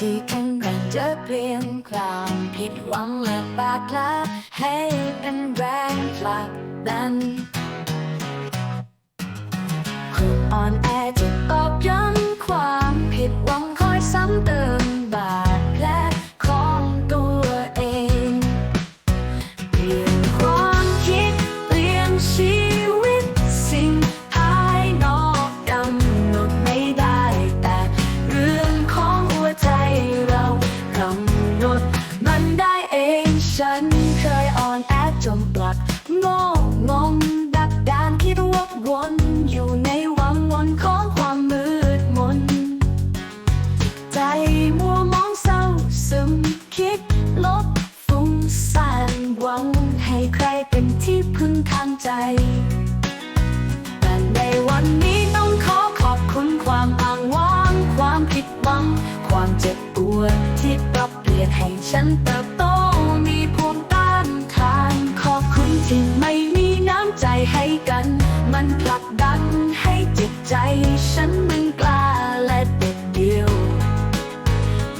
ที่แข็งแรงจะเปลี่ยนความผิดหวังและบาดแผลให้เป็นแรงผลักดัน ดโง่งงดักดานคิดวกวนอยู่ในวังวนของความมืดมน ใจมัวมองเศร้าซึมคิดลบฟุ้งซ่านหวังให้ใครเป็นที่พึ่งทางใจ แต่ในวันนี้ต้องขอขอบคุณความอ้างว้าง ความผิดหวัง ความเจ็บปวดที่ปรับเปลี่ยนให้ฉันเติบ ให้กัน มันผลักดันให้จิตใจฉันมึงกล้าและเด็ดเดียว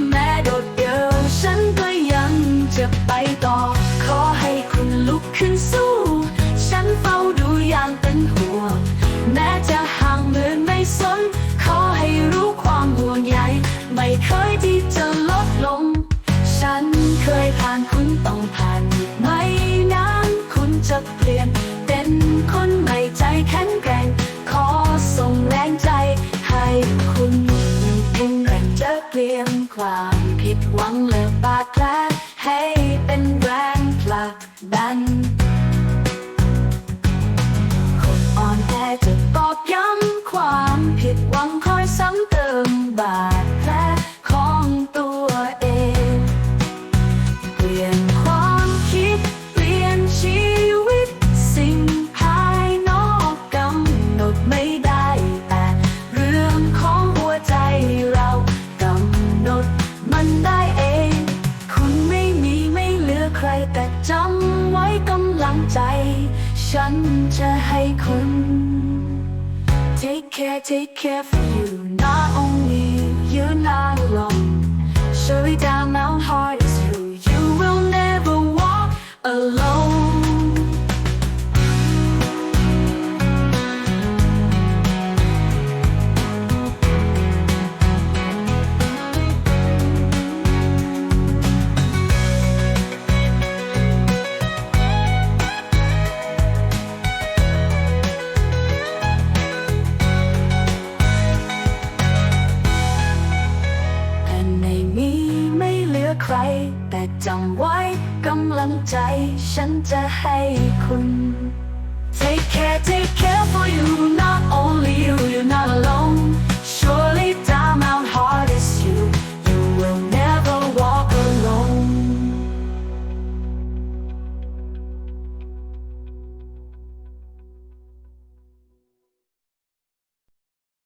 แม้โดดเดี่ยวฉันก็ยังจะไปต่อ ขอให้คุณลุกขึ้นสู้ ฉันเฝ้าดูอย่างเป็นห่วง แม้จะห่างเหมือนไม่สน ขอให้รู้ความห่วงใยไม่เคยที่จะลดลง ฉันเคยผ่านคุณต้องผ่านไม่นานคุณจะเปลี่ยน ดันคนอ่อนแอจะตอกย้ำความผิดหวังคอยซ้ำเติมบาดแผลของตัวเอง เปลี่ยนความคิด เปลี่ยนชีวิต สิ่งภายนอกกำหนดไม่ได้ แต่เรื่องของหัวใจเรากำหนดมันได้ ฉันจะให้คุณ Take care, take care for you, not only you, ใคร แต่จำไว้กำลังใจ ฉันจะให้คุณ Take care, take care